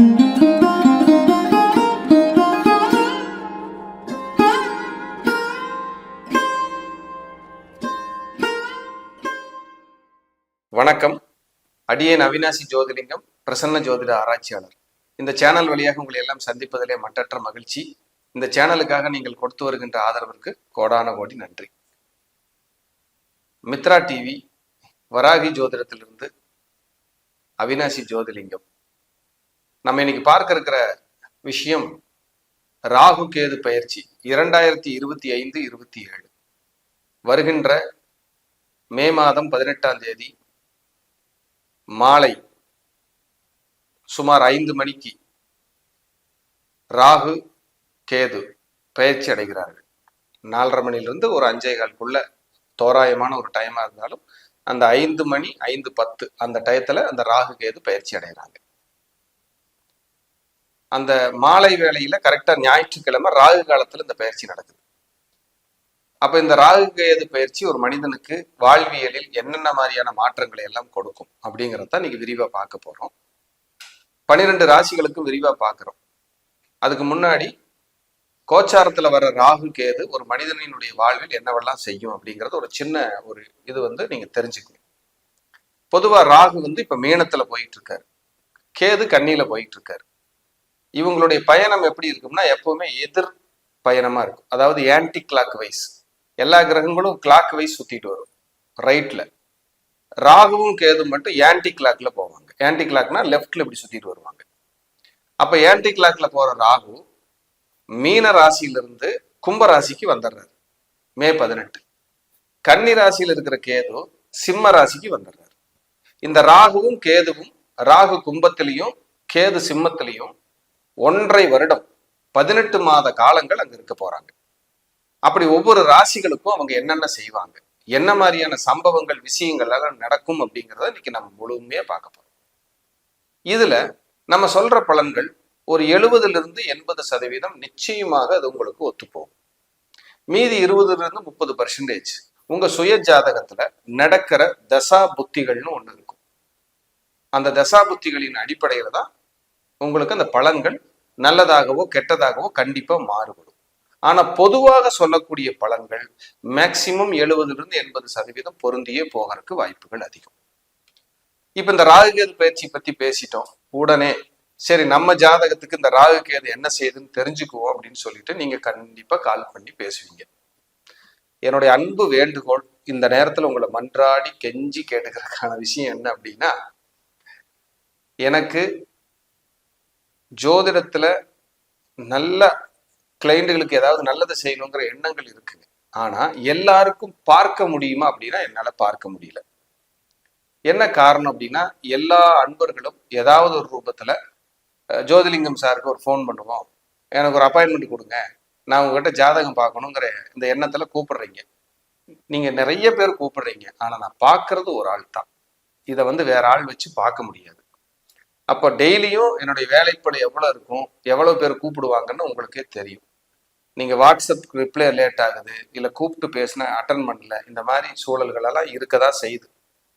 வணக்கம். அடியேன் அவினாசி ஜோதிலிங்கம் பிரசன்ன ஜோதிட ஆராய்ச்சியாளர். இந்த சேனல் வழியாக உங்களை எல்லாம் சந்திப்பதிலே மட்டற்ற மகிழ்ச்சி. இந்த சேனலுக்காக நீங்கள் கொடுத்து வருகின்ற ஆதரவிற்கு கோடான கோடி நன்றி. மித்ரா டிவி வராகி ஜோதிடத்திலிருந்து அவினாசி ஜோதிலிங்கம். நம்ம இன்னைக்கு பார்க்க இருக்கிற விஷயம் ராகு கேது பயிற்சி. இரண்டாயிரத்தி இருபத்தி ஐந்து இருபத்தி ஏழு. வருகின்ற மே மாதம் பதினெட்டாம் தேதி மாலை சுமார் ஐந்து மணிக்கு ராகு கேது பயிற்சி அடைகிறார்கள். நாலரை மணிலிருந்து ஒரு அஞ்சே கால்குள்ள தோராயமான ஒரு டைமாக இருந்தாலும் அந்த ஐந்து மணி ஐந்து பத்து அந்த டயத்தில் அந்த ராகு கேது பயிற்சி அடைகிறாங்க. அந்த மாலை வேளையில கரெக்டா ஞாயிற்றுக்கிழமை ராகு காலத்துல இந்த பயிற்சி நடக்குது. அப்ப இந்த ராகு கேது பயிற்சி ஒரு மனிதனுக்கு வாழ்வியலில் என்னென்ன மாதிரியான மாற்றங்களை எல்லாம் கொடுக்கும் அப்படிங்கிறத இன்னைக்கு விரிவா பார்க்க போறோம். பனிரெண்டு ராசிகளுக்கும் விரிவா பார்க்கிறோம். அதுக்கு முன்னாடி கோச்சாரத்துல வர ராகு கேது ஒரு மனிதனினுடைய வாழ்வில் என்னவெல்லாம் செய்யும் அப்படிங்கிறது ஒரு சின்ன ஒரு இது வந்து நீங்க தெரிஞ்சுக்கணும். பொதுவா ராகு வந்து இப்ப மீனத்துல போயிட்டு இருக்காரு. கேது கண்ணியில போயிட்டு இருக்காரு. இவங்களுடைய பயணம் எப்படி இருக்கும்னா எப்பவுமே எதிர் பயணமா இருக்கும். அதாவது ஆன்டி கிளாக் வைஸ் எல்லா கிரகங்களும் கிளாக் வைஸ் சுத்திட்டு வரும். ரைட்ல ராகுவும் கேது மட்டும் ஆன்டி கிளாக்ல போவாங்க. ஆன்டி கிளாக்னா லெஃப்ட்ல இப்படி சுத்திட்டு வருவாங்க. அப்ப ஆன்டி கிளாக்ல போற ராகு மீன ராசியிலிருந்து கும்ப ராசிக்கு வந்துடுறாரு மே பதினெட்டு. கன்னி ராசியில இருக்கிற கேது சிம்ம ராசிக்கு வந்துடுறாரு இந்த ராகுவும் கேதுவும் ராகு கும்பத்திலையும் கேது சிம்மத்திலையும் ஒன்றை வருடம் பதினெட்டு மாத காலங்கள் அங்க இருக்க போறாங்க. அப்படி ஒவ்வொரு ராசிகளுக்கும் அவங்க என்னென்ன செய்வாங்க? என்ன மாதிரியான சம்பவங்கள் விஷயங்கள் எல்லாம் நடக்கும் அப்படிங்கிறத இன்னைக்கு நம்ம முழுமையா பார்க்க போறோம். இதுல நம்ம சொல்ற பலன்கள் ஒரு எழுபதுல இருந்து எண்பது சதவீதம் நிச்சயமாக அது உங்களுக்கு ஒத்துப்போகும் மீதி இருபதுல இருந்து முப்பது பர்சன்டேஜ் உங்க சுய ஜாதகத்துல நடக்கிற தசா புத்திகள்னு ஒண்ணு இருக்கும். அந்த தசா புத்திகளின் அடிப்படையில தான் உங்களுக்கு அந்த பலன்கள் நல்லதாகவோ கெட்டதாகவோ கண்டிப்பாக மாறுபடும். ஆனால் பொதுவாக சொல்லக்கூடிய பலன்கள் மேக்சிமம் எழுபதுலேருந்து எண்பது சதவீதம் பொருந்தியே போகிறதுக்கு வாய்ப்புகள் அதிகம். இப்போ இந்த ராகுகேது பயிற்சி பத்தி பேசிட்டோம். உடனே சரி நம்ம ஜாதகத்துக்கு இந்த ராகுகேது என்ன செய்யுதுன்னு தெரிஞ்சுக்குவோம் அப்படின்னு சொல்லிட்டு நீங்க கண்டிப்பா கால் பண்ணி பேசுவீங்க. என்னுடைய அன்பு வேண்டுகோள் இந்த நேரத்தில் உங்களை மன்றாடி கெஞ்சி கேட்டுக்கிறதுக்கான விஷயம் என்ன அப்படின்னா எனக்கு ஜோதிடத்துல நல்ல கிளைண்ட்டுகளுக்கு ஏதாவது நல்லது செய்யணுங்கிற எண்ணங்கள் இருக்குங்க. ஆனா எல்லாருக்கும் பார்க்க முடியுமா அப்படின்னா என்னால பார்க்க முடியல. என்ன காரணம் அப்படின்னா எல்லா அன்பர்களும் ஏதாவது ஒரு ரூபத்துல ஜோதிலிங்கம் சாருக்கு ஒரு ஃபோன் பண்ணுவோம். எனக்கு ஒரு அப்பாயின்மெண்ட் கொடுங்க. நான் உங்ககிட்ட ஜாதகம் பார்க்கணுங்கிற இந்த எண்ணத்துல கூப்பிடுறீங்க. நீங்க நிறைய பேர் கூப்பிடுறீங்க. ஆனா நான் பார்க்கறது ஒரு ஆள் தான் இதை வந்து வேற ஆள் வச்சு பார்க்க முடியாது. அப்போ டெய்லியும் என்னுடைய வேலைப்படு எவ்வளோ இருக்கும் எவ்வளோ பேர் கூப்பிடுவாங்கன்னு உங்களுக்கே தெரியும். நீங்கள் வாட்ஸ்அப் ரிப்ளை லேட் ஆகுது இல்லை கூப்பிட்டு பேசின அட்டன் பண்ணல இந்த மாதிரி சூழல்களெல்லாம் இருக்க இருக்கதா செய்யுது.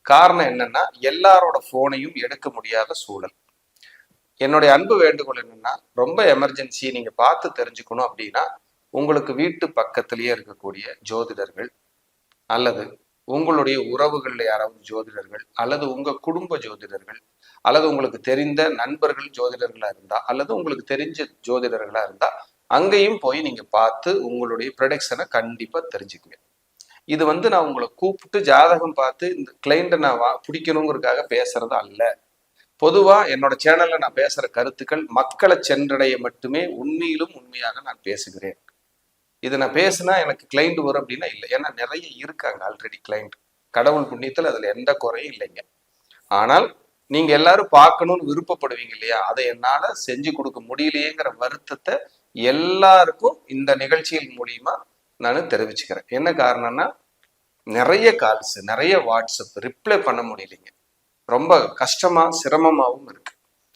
காரணம் என்னன்னா எல்லாரோட ஃபோனையும் எடுக்க முடியாத சூழல். என்னுடைய அன்பு வேண்டுகோள் என்னன்னா ரொம்ப எமர்ஜென்சி நீங்க பார்த்து தெரிஞ்சுக்கணும் அப்படின்னா உங்களுக்கு வீட்டு பக்கத்திலேயே இருக்கக்கூடிய ஜோதிடர்கள் அல்லது உங்களுடைய உறவுகளில் யாராவது ஜோதிடர்கள் அல்லது உங்க குடும்ப ஜோதிடர்கள் அல்லது உங்களுக்கு தெரிந்த நண்பர்கள் ஜோதிடர்களா இருந்தா அல்லது உங்களுக்கு தெரிஞ்ச ஜோதிடர்களா இருந்தா அங்கேயும் போய் நீங்க பார்த்து உங்களுடைய ப்ரொடக்ஷனை கண்டிப்பா தெரிஞ்சுக்குங்க. இது வந்து நான் உங்களை கூப்பிட்டு ஜாதகம் பார்த்து இந்த கிளைண்ட்டை நான் வா பிடிக்கணுங்கிறதுக்காக பேசுறது அல்ல. பொதுவா என்னோட சேனல்ல நான் பேசுற கருத்துக்கள் மக்களை சென்றடைய மட்டுமே உண்மையிலும் உண்மையாக நான் பேசுகிறேன். இதை நான் பேசுனா எனக்கு கிளைண்ட் வரும் அப்படின்னா இல்லை. ஏன்னா நிறைய இருக்காங்க ஆல்ரெடி கிளைண்ட் கடவுள் புண்ணியத்தில் அதில் எந்த குறையும் இல்லைங்க. ஆனால் நீங்க எல்லாரும் பார்க்கணும்னு விருப்பப்படுவீங்க இல்லையா? அதை என்னால செஞ்சு கொடுக்க முடியலையேங்கிற வருத்தத்தை எல்லாருக்கும் இந்த நிகழ்ச்சிகள் மூலியமா நான் தெரிவிச்சுக்கிறேன். என்ன காரணம்னா நிறைய கால்ஸ் நிறைய வாட்ஸ்அப் ரிப்ளை பண்ண முடியலைங்க. ரொம்ப கஷ்டமா சிரமமாகவும் இருக்கு.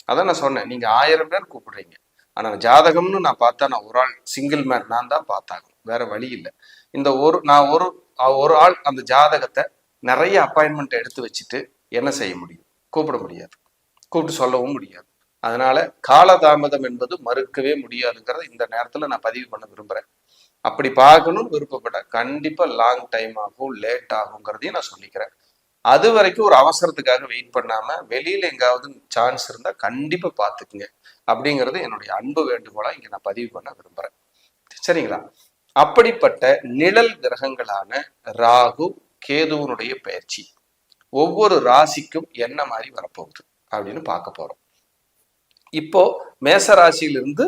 அதான் நான் சொன்னேன். நீங்க ஆயிரம் பேர் கூப்பிடுறீங்க. ஆனால் ஜாதகம்னு நான் பார்த்தா நான் ஒரு ஆள் சிங்கிள் மேன் நான் தான் பார்த்தாகணும். வேற வழி இல்லை. இந்த ஒரு நான் ஒரு ஒரு ஆள் அந்த ஜாதகத்தை நிறைய அப்பாயின்மெண்ட் எடுத்து வச்சுட்டு என்ன செய்ய முடியும்? கூப்பிட முடியாது. கூப்பிட்டு சொல்லவும் முடியாது. அதனால காலதாமதம் என்பது மறுக்கவே முடியாதுங்கிறத இந்த நேரத்தில் நான் பதிவு பண்ண விரும்புறேன். அப்படி பார்க்கணும்னு விருப்பப்பட கண்டிப்பாக லாங் டைம் ஆகும் லேட் ஆகுங்கிறதையும் நான் சொல்லிக்கிறேன். அது வரைக்கும் ஒரு அவசரத்துக்காக வெயிட் பண்ணாம வெளியில எங்காவது சான்ஸ் இருந்தா கண்டிப்பா பார்த்துக்குங்க அப்படிங்கிறது என்னுடைய அன்பு வேண்டுகோளா இங்க நான் பதிவு பண்ண விரும்புறேன். சரிங்களா? அப்படிப்பட்ட நிழல் கிரகங்களான ராகு கேதுவனுடைய பயிற்சி. ஒவ்வொரு ராசிக்கும் என்ன மாதிரி வரப்போகுது அப்படின்னு பார்க்க போறோம். இப்போ மேச ராசியிலிருந்து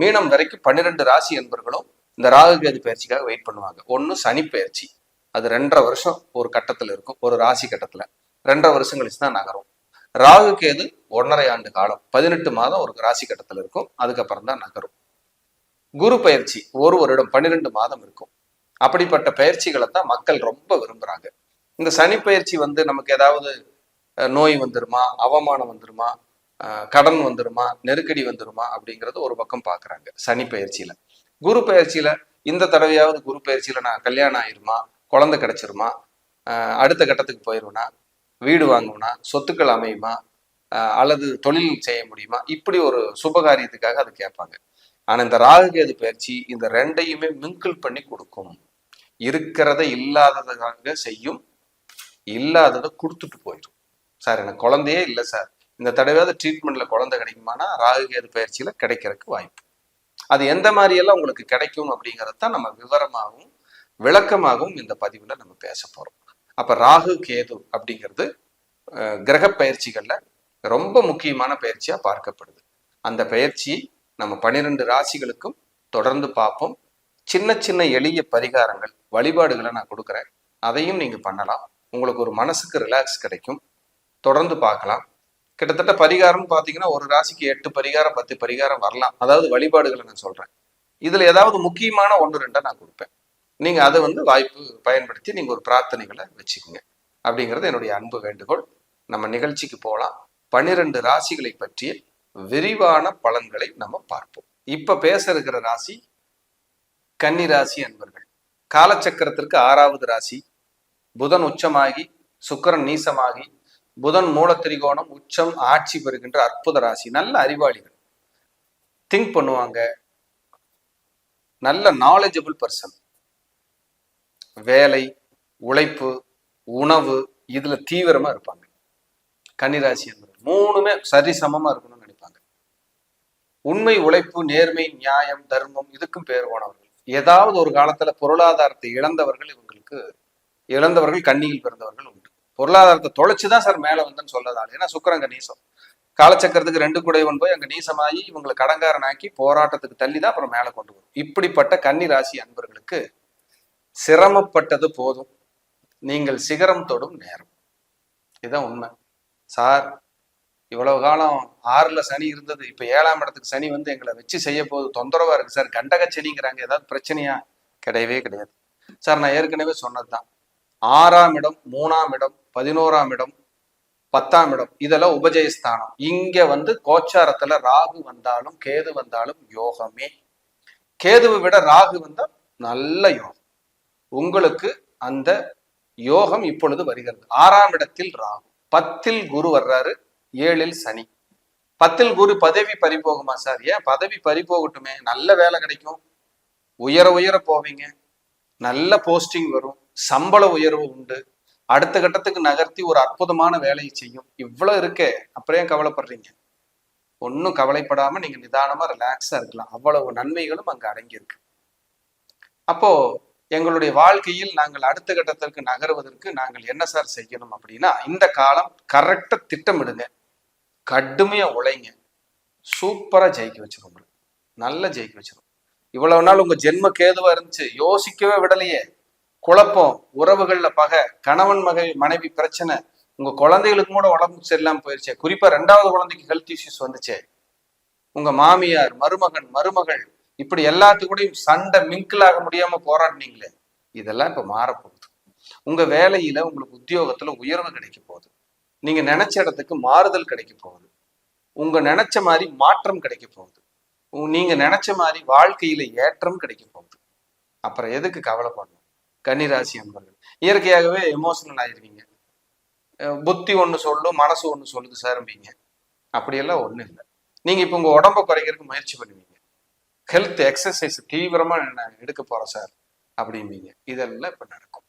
மீனம் வரைக்கும் பன்னிரெண்டு ராசி என்பர்களும் இந்த ராகு கேது பயிற்சிக்காக வெயிட் பண்ணுவாங்க. ஒன்று சனி பயிற்சி. அது ரெண்டரை வருஷம் ஒரு கட்டத்துல இருக்கும் ஒரு ராசி கட்டத்துல. ரெண்டரை வருஷம் கழிச்சு தான் நகரும். ராகு கேது ஒன்றரை ஆண்டு காலம் பதினெட்டு மாதம் ஒரு ராசி கட்டத்துல இருக்கும் அதுக்கப்புறம் தான் நகரும். குரு பயிற்சி ஒரு வருடம் பன்னிரெண்டு மாதம் இருக்கும். அப்படிப்பட்ட பயிற்சிகளை தான் மக்கள் ரொம்ப விரும்புறாங்க. இந்த சனி பயிற்சி வந்து நமக்கு ஏதாவது அஹ், நோய் வந்துருமா அவமானம் வந்துருமா கடன் வந்துருமா நெருக்கடி வந்துருமா அப்படிங்கறது ஒரு பக்கம் பாக்குறாங்க சனி பயிற்சியில. குரு பயிற்சியில இந்த தடவையாவது குரு பயிற்சியில நான் கல்யாணம் ஆயிருமா குழந்தை கிடைச்சிருமா? அடுத்த கட்டத்துக்கு போயிருவேனா வீடு வாங்குவேனா சொத்துக்கள் அமையுமா? அல்லது தொழில் செய்ய முடியுமா? இப்படி ஒரு சுபகாரியத்துக்காக அது கேட்பாங்க. ஆனா இந்த ராகுகேது பயிற்சி இந்த ரெண்டையுமே மிங்கிள் பண்ணி கொடுக்கும். இருக்கிறத இல்லாததாக செய்யும். இல்லாததை கொடுத்துட்டு போயிடும் சார் எனக்கு குழந்தையே இல்லை சார். இந்த தடவையாவது ட்ரீட்மெண்ட்ல குழந்தை கிடைக்குமானா ராகுகேது பயிற்சியில கிடைக்கிறதுக்கு வாய்ப்பு. அது எந்த மாதிரியெல்லாம் உங்களுக்கு கிடைக்கும் அப்படிங்கிறத தான் நம்ம விவரமாகவும் விளக்கமாகவும் இந்த பதிவுல நம்ம பேச போறோம். அப்ப ராகு கேது அப்படிங்கிறது கிரக பயிற்சிகள்ல ரொம்ப முக்கியமான பயிற்சியா பார்க்கப்படுது. அந்த பயிற்சி நம்ம பன்னிரெண்டு ராசிகளுக்கும் தொடர்ந்து பார்ப்போம். சின்ன சின்ன எளிய பரிகாரங்கள் வழிபாடுகளை நான் கொடுக்குறேன். அதையும் நீங்க பண்ணலாம். உங்களுக்கு ஒரு மனசுக்கு ரிலாக்ஸ் கிடைக்கும். தொடர்ந்து பார்க்கலாம். கிட்டத்தட்ட பரிகாரம் பார்த்தீங்கன்னா ஒரு ராசிக்கு எட்டு பரிகாரம் பத்து பரிகாரம் வரலாம். அதாவது வழிபாடுகளை நான் சொல்றேன். இதுல ஏதாவது முக்கியமான ஒன்று ரெண்டை நான் கொடுப்பேன். நீங்க அதை வந்து வாய்ப்பு பயன்படுத்தி நீங்க ஒரு பிரார்த்தனைகளை வச்சுக்கோங்க. அப்படிங்கிறது என்னுடைய அன்பு வேண்டுகோள். நம்ம நிகழ்ச்சிக்கு போகலாம். பன்னிரண்டு ராசிகளை பற்றிய விரிவான பலன்களை நம்ம பார்ப்போம். இப்ப பேச இருக்கிற ராசி கன்னி ராசி அன்பர்கள். காலச்சக்கரத்திற்கு ஆறாவது ராசி. புதன் உச்சமாகி சுக்கரன் நீசமாகி புதன் மூலத்திரிகோணம் உச்சம் ஆட்சி பெறுகின்ற அற்புத ராசி. நல்ல அறிவாளிகள். திங்க் பண்ணுவாங்க. நல்ல நாலேஜபிள் பர்சன் வேலை உழைப்பு உணவு இதுல தீவிரமா இருப்பாங்க. கன்னிராசி என்பது மூணுமே சரிசமமா இருக்கணும்னு நினைப்பாங்க. உண்மை உழைப்பு நேர்மை நியாயம் தர்மம் இதுக்கும் பேர் போனவர்கள். ஏதாவது ஒரு காலத்துல பொருளாதாரத்தை இழந்தவர்கள் இவங்களுக்கு இழந்தவர்கள் கண்ணியில் பிறந்தவர்கள் உண்டு. பொருளாதாரத்தை தொலைச்சுதான் சார் மேல வந்தேன்னு சொல்லதால் ஏன்னா சுக்கரங்க நீசம். காலச்சக்கரத்துக்கு ரெண்டு குடைவன் போய் அங்க நீசமாகி இவங்களை கடங்காரனாக்கி போராட்டத்துக்கு தள்ளி தான் அப்புறம் மேல கொண்டு வரும். இப்படிப்பட்ட கன்னி ராசி அன்பர்களுக்கு சிரமப்பட்டது போதும். நீங்கள் சிகரம் தொடும் நேரம். இதுதான் உண்மை. சார் இவ்வளவு காலம் ஆறுல சனி இருந்தது. இப்ப ஏழாம் இடத்துக்கு சனி வந்து எங்களை வச்சு செய்ய போகுது தொந்தரவா இருக்கு சார். கண்டக சனிங்கிறாங்க. ஏதாவது பிரச்சனையா? கிடையவே கிடையாது. சார் நான் ஏற்கனவே சொன்னதுதான். ஆறாம் இடம் மூணாம் இடம் பதினோராம் இடம் பத்தாம் இடம். இதெல்லாம் உபஜயஸ்தானம். இங்க வந்து கோச்சாரத்துல ராகு வந்தாலும் கேது வந்தாலும் யோகமே. கேதுவை விட ராகு வந்தா நல்ல யோகம். உங்களுக்கு அந்த யோகம் இப்பொழுது வருகிறது. ஆறாம் இடத்தில் ராகு பத்தில் குரு வர்றாரு ஏழில் சனி. பத்தில் குரு பதவி பறிபோகுமா சார்? ஏன் பதவி பறிபோகட்டுமே? நல்ல வேலை கிடைக்கும். உயர உயர போவீங்க. நல்ல போஸ்டிங் வரும். சம்பள உயர்வு உண்டு. அடுத்த கட்டத்துக்கு நகர்த்தி ஒரு அற்புதமான வேலையை செய்யும். இவ்வளவு இருக்கே. அப்புறம் ஏன் கவலைப்படுறீங்க? ஒன்றும் கவலைப்படாம நீங்க நிதானமா ரிலாக்ஸா இருக்கலாம். அவ்வளவு நன்மைகளும் அங்க அடங்கியிருக்கு. அப்போ எங்களுடைய வாழ்க்கையில் நாங்கள் அடுத்த கட்டத்திற்கு நகருவதற்கு நாங்கள் என்ன சார் செய்யணும் அப்படின்னா இந்த காலம் கரெக்டாக திட்டமிடுங்க. கடுமையா உழைங்க. சூப்பரா ஜெயிக்க வச்சிடும் உங்களுக்கு நல்ல ஜெயிக்க வச்சிடும் இவ்வளவு நாள் உங்க ஜென்ம கேதுவா இருந்துச்சு? யோசிக்கவே விடலையே. குழப்பம் உறவுகள்ல பகை கணவன் மகை மனைவி பிரச்சனை. உங்க குழந்தைகளுக்கு கூட உடம்பு சரியில்லாமல் போயிடுச்சு குறிப்பா ரெண்டாவது குழந்தைக்கு ஹெல்த் இஷ்யூஸ் வந்துச்சே. உங்க மாமியார் மருமகன் மருமகள் இப்படி எல்லாத்துக்கூடையும் சண்டை மிங்கிள் ஆக முடியாம போராடினீங்களே இதெல்லாம் இப்ப மாறப்போகுது. உங்க வேலையில உங்களுக்கு உத்தியோகத்துல உயர்வு கிடைக்க போகுது. நீங்க நினைச்ச இடத்துக்கு மாறுதல் கிடைக்க போகுது. உங்க நினைச்ச மாதிரி மாற்றம் கிடைக்க போகுது. நீங்க நினைச்ச மாதிரி வாழ்க்கையில ஏற்றம் கிடைக்க போகுது. அப்புறம் எதுக்கு கவலைப்படணும்? கன்னிராசி அன்பர்கள் இயற்கையாகவே எமோஷனல் ஆயிருவீங்க. புத்தி ஒண்ணு சொல்லும் மனசு ஒண்ணு சொல்லுது சார்பீங்க அப்படியெல்லாம் ஒண்ணும் இல்லை. நீங்க இப்போ உங்க உடம்ப குறைக்கிறதுக்கு முயற்சி பண்ணுவீங்க. ஹெல்த் எக்ஸசைஸ் தீவிரமா நான் எடுக்க போறேன் சார் அப்படிம்பீங்க இதெல்லாம் இப்ப நடக்கும்.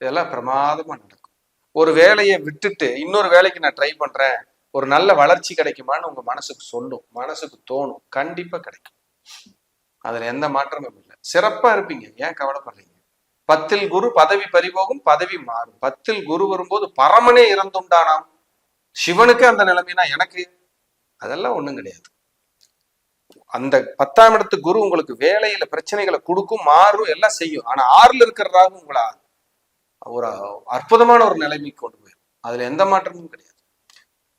இதெல்லாம் பிரமாதமா நடக்கும். ஒரு வேலையை விட்டுட்டு இன்னொரு வேலைக்கு நான் ட்ரை பண்றேன். ஒரு நல்ல வளர்ச்சி கிடைக்குமான்னு உங்க மனசுக்கு சொல்லும். மனசுக்கு தோணும். கண்டிப்பா கிடைக்கும். அதுல எந்த மாற்றமும் இல்லை. சிறப்பா இருப்பீங்க. ஏன் கவலைப்படுறீங்க? பத்தில் குரு பதவி பறிபோகும் பதவி மாறும். பத்தில் குரு வரும்போது பரமனே இறந்துண்டானாம். சிவனுக்கு அந்த நிலைமைனா எனக்கு? அதெல்லாம் ஒண்ணும் கிடையாது. அந்த பத்தாம் இடத்து குரு உங்களுக்கு வேலையில பிரச்சனைகளை கொடுக்கும் மாறும் எல்லாம் செய்யும். ஆனா ஆறுல இருக்கிறதாக உங்களை ஒரு அற்புதமான ஒரு நிலைமைக்கு கொண்டு போயிடும் அதுல எந்த மாற்றமும் கிடையாது.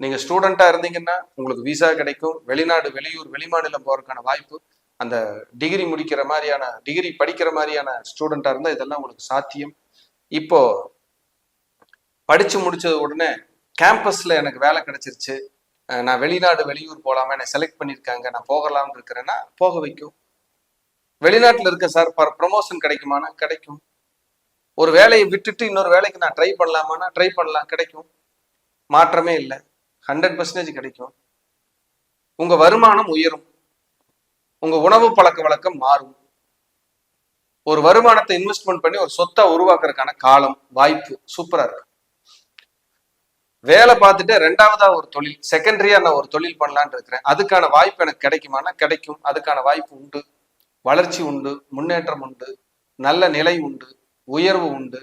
நீங்க ஸ்டூடெண்டா இருந்தீங்கன்னா உங்களுக்கு விசா கிடைக்கும். வெளிநாடு வெளியூர் வெளிமாநிலம் போறதுக்கான வாய்ப்பு. அந்த டிகிரி முடிக்கிற மாதிரியான டிகிரி படிக்கிற மாதிரியான ஸ்டூடெண்டா இருந்தா இதெல்லாம் உங்களுக்கு சாத்தியம். இப்போ படிச்சு முடிச்சது உடனே கேம்பஸ்ல எனக்கு வேலை கிடைச்சிருச்சு. நான் வெளிநாடு வெளியூர் போகலாமா என்னை செலக்ட் பண்ணியிருக்காங்க நான் போகலாம்னு இருக்கிறேன்னா போக வைக்கும். வெளிநாட்டில் இருக்க சார் ப்ரமோஷன் கிடைக்குமானா? கிடைக்கும். ஒரு வேலையை விட்டுட்டு இன்னொரு வேலைக்கு நான் ட்ரை பண்ணலாமான்னா ட்ரை பண்ணலாம். கிடைக்கும். மாற்றமே இல்லை. ஹண்ட்ரட் பர்சன்டேஜ் கிடைக்கும். உங்கள் வருமானம் உயரும். உங்கள் உணவு பழக்க வழக்கம் மாறும். ஒரு வருமானத்தை இன்வெஸ்ட்மெண்ட் பண்ணி ஒரு சொத்தை உருவாக்குறதுக்கான காலம் வாய்ப்பு சூப்பராக இருக்கு. வேலை பார்த்துட்டு ரெண்டாவதா ஒரு தொழில் செகண்டரியா நான் ஒரு தொழில் பண்ணலான்னு இருக்கிறேன். அதுக்கான வாய்ப்பு எனக்கு கிடைக்குமானா கிடைக்கும். அதுக்கான வாய்ப்பு உண்டு. வளர்ச்சி உண்டு முன்னேற்றம் உண்டு நல்ல நிலை உண்டு உயர்வு உண்டு.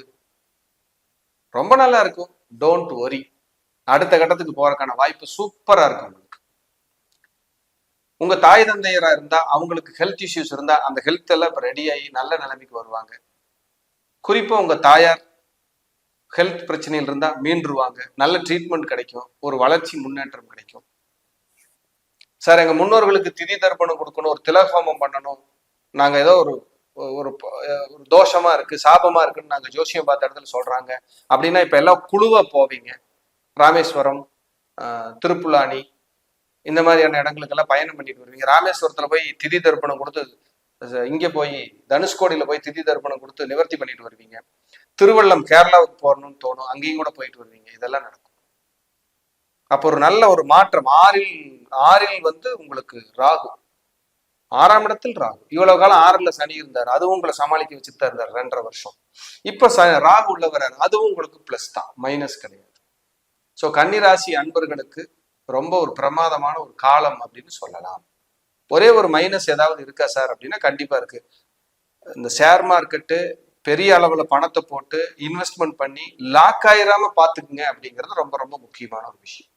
ரொம்ப நல்லா இருக்கும். டோன்ட் ஒரி அடுத்த கட்டத்துக்கு போறதுக்கான வாய்ப்பு சூப்பரா இருக்கும் உங்களுக்கு. உங்க தாய் தந்தையரா இருந்தா அவங்களுக்கு ஹெல்த் இஷ்யூஸ் இருந்தா அந்த ஹெல்த் எல்லாம் இப்ப ரெடி ஆகி நல்ல நிலைமைக்கு வருவாங்க. குறிப்பா உங்க தாயார் ஹெல்த் பிரச்சனையில் இருந்தா மீண்டுருவாங்க. நல்ல ட்ரீட்மெண்ட் கிடைக்கும். ஒரு வளர்ச்சி முன்னேற்றம் கிடைக்கும். சார் எங்க முன்னோர்களுக்கு திதி தர்ப்பணம் கொடுக்கணும் ஒரு திலகோமம் பண்ணணும். நாங்க ஏதோ ஒரு ஒரு ஒரு தோஷமா இருக்கு சாபமா இருக்குன்னு நாங்க ஜோசியம் பார்த்த இடத்துல சொல்றாங்க. அப்படின்னா இப்ப எல்லாம் குழுவா போவீங்க. ராமேஸ்வரம் ஆஹ் திருப்புலானி இந்த மாதிரியான இடங்களுக்கெல்லாம் பயணம் பண்ணிட்டு வருவீங்க. ராமேஸ்வரத்துல போய் திதி தர்ப்பணம் கொடுத்து இங்கே இங்க போய் தனுஷ்கோடியில போய் திதி தர்ப்பணம் கொடுத்து நிவர்த்தி பண்ணிட்டு வருவீங்க. திருவள்ளம் கேரளாவுக்கு போகணும்னு தோணும். அங்கேயும் கூட போயிட்டு வருவீங்க. இதெல்லாம் நடக்கும். அப்போ ஒரு நல்ல ஒரு மாற்றம். ஆறில் ஆறில் வந்து உங்களுக்கு ராகு. ஆறாம் இடத்தில் ராகு. இவ்வளவு காலம் ஆறுல சனி இருந்தார். அதுவும் உங்களை சமாளிக்க வச்சுட்டு தான் இருந்தார். ரெண்டரை வருஷம். இப்ப ச ராகு உள்ள வர்றாரு அதுவும் உங்களுக்கு பிளஸ் தான். மைனஸ் கிடையாது. ஸோ கன்னிராசி அன்பர்களுக்கு ரொம்ப ஒரு பிரமாதமான ஒரு காலம் அப்படின்னு சொல்லலாம். ஒரே ஒரு மைனஸ் ஏதாவது இருக்கா சார்? அப்படின்னா கண்டிப்பா இருக்கு. இந்த ஷேர் மார்க்கெட்டு பெரிய அளவுல பணத்தை போட்டு இன்வெஸ்ட்மெண்ட் பண்ணி லாக் ஆயிராம பாத்துக்குங்க அப்படிங்கிறது ரொம்ப ரொம்ப முக்கியமான ஒரு விஷயம்.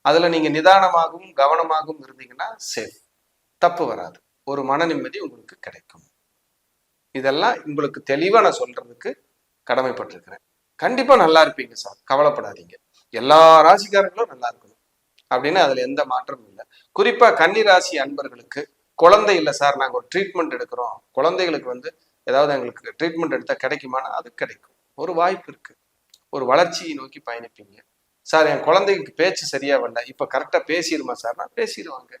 அதுல நீங்க நிதானமாகவும் கவனமாகவும் இருந்தீங்கன்னா சேஃப் தப்பு வராது. ஒரு மன நிம்மதி உங்களுக்கு கிடைக்கும். இதெல்லாம் உங்களுக்கு தெளிவா நான் சொல்றதுக்கு கடமைப்பட்டிருக்கிறேன். கண்டிப்பா நல்லா இருப்பீங்க சார். கவலைப்படாதீங்க. எல்லா ராசிக்காரங்களும் நல்லா இருக்கணும். அப்படின்னு அதுல எந்த மாற்றமும் இல்லை. குறிப்பா கன்னி ராசி அன்பர்களுக்கு குழந்தை இல்லை சார். நாங்க ஒரு ட்ரீட்மெண்ட் எடுக்கிறோம். குழந்தைகளுக்கு வந்து ஏதாவது எங்களுக்கு ட்ரீட்மெண்ட் எடுத்தால் கிடைக்குமானா அது கிடைக்கும். ஒரு வாய்ப்பு இருக்குது ஒரு வளர்ச்சியை நோக்கி பயணிப்பீங்க. சார் என் குழந்தைக்கு பேச்சு சரியாக வரல. இப்போ கரெக்டாக பேசிடுமா சார்? நான் பேசிடுவாங்க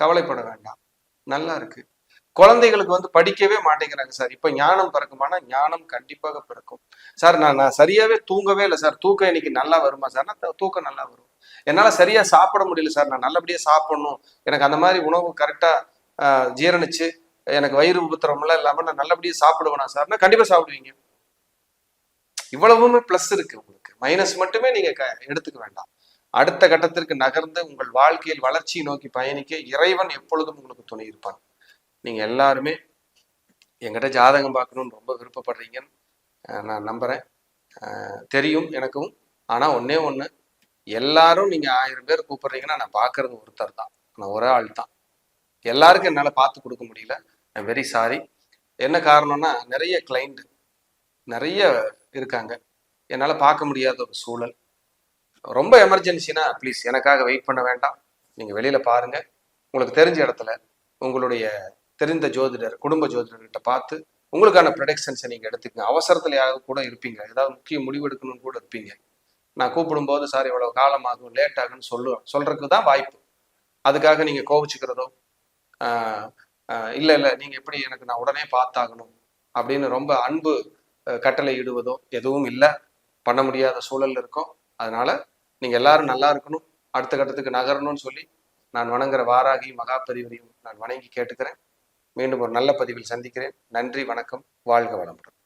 கவலைப்பட வேண்டாம். நல்லா இருக்குது குழந்தைகளுக்கு வந்து படிக்கவே மாட்டேங்கிறாங்க சார். இப்போ ஞானம் பிறக்குமானா ஞானம் கண்டிப்பாக பிறக்கும். சார் நான் நான் சரியாகவே தூங்கவே இல்லை சார். தூக்கம் இன்னைக்கு நல்லா வருமா சார்? நான் தூக்கம் நல்லா வரும். என்னால் சரியாக சாப்பிட முடியல சார். நான் நல்லபடியாக சாப்பிடணும். எனக்கு அந்த மாதிரி உணவு கரெக்டாக ஜீரணிச்சு எனக்கு வயிறு உபத்திரம்லாம் இல்லாம நான் நல்லபடியா சாப்பிடுவேனா சார்னா கண்டிப்பா சாப்பிடுவீங்க. இவ்வளவுமே ப்ளஸ் இருக்கு உங்களுக்கு. மைனஸ் மட்டுமே நீங்க எடுத்துக்க வேண்டாம். அடுத்த கட்டத்திற்கு நகர்ந்து உங்கள் வாழ்க்கையில் வளர்ச்சியை நோக்கி பயணிக்க இறைவன் எப்பொழுதும் உங்களுக்கு துணை இருப்பான் நீங்க எல்லாருமே எங்கிட்ட ஜாதகம் பார்க்கணும்னு ரொம்ப விருப்பப்படுறீங்கன்னு நான் நம்புறேன். தெரியும் எனக்கும். ஆனா ஒன்னே ஒண்ணு எல்லாரும் நீங்க ஆயிரம் பேர் கூப்பிடுறீங்கன்னா நான் பாக்குறது ஒருத்தர் தான் நான் ஒரே ஆள் தான் எல்லாருக்கும் என்னால் பார்த்து கொடுக்க முடியல. வெரி சாரி என்ன காரணம்னா நிறைய கிளைண்ட் நிறைய இருக்காங்க. என்னால் பார்க்க முடியாத ஒரு சூழல். ரொம்ப எமர்ஜென்சினா ப்ளீஸ் எனக்காக வெயிட் பண்ண வேண்டாம். நீங்கள் வெளியில் பாருங்க. உங்களுக்கு தெரிஞ்ச இடத்துல உங்களுடைய தெரிந்த ஜோதிடர் குடும்ப ஜோதிடர்கிட்ட பார்த்து உங்களுக்கான ப்ரொடெக்ஷன்ஸை நீங்கள் எடுத்துக்கங்க. அவசரத்துலையாக கூட இருப்பீங்க. ஏதாவது முக்கிய முடிவு எடுக்கணும்னு கூட இருப்பீங்க. நான் கூப்பிடும்போது சார் இவ்வளோ காலம் ஆகும் லேட் ஆகும்னு சொல்லுவேன் சொல்கிறதுக்கு தான் வாய்ப்பு. அதுக்காக நீங்கள் கோவிச்சுக்கிறதோ இல்லை இல்லை நீங்கள் எப்படி எனக்கு நான் உடனே பார்த்தாகணும் அப்படின்னு ரொம்ப அன்பு கட்டளை இடுவதோ எதுவும் இல்லை. பண்ண முடியாத சூழல் இருக்கும். அதனால நீங்கள் எல்லாரும் நல்லா இருக்கணும். அடுத்த கட்டத்துக்கு நகரணும்னு சொல்லி நான் வணங்குற வாராகி மகாபரிவரையும் நான் வணங்கி கேட்டுக்கிறேன். மீண்டும் ஒரு நல்ல பதிவில் சந்திக்கிறேன். நன்றி வணக்கம். வாழ்க வளமுடன்.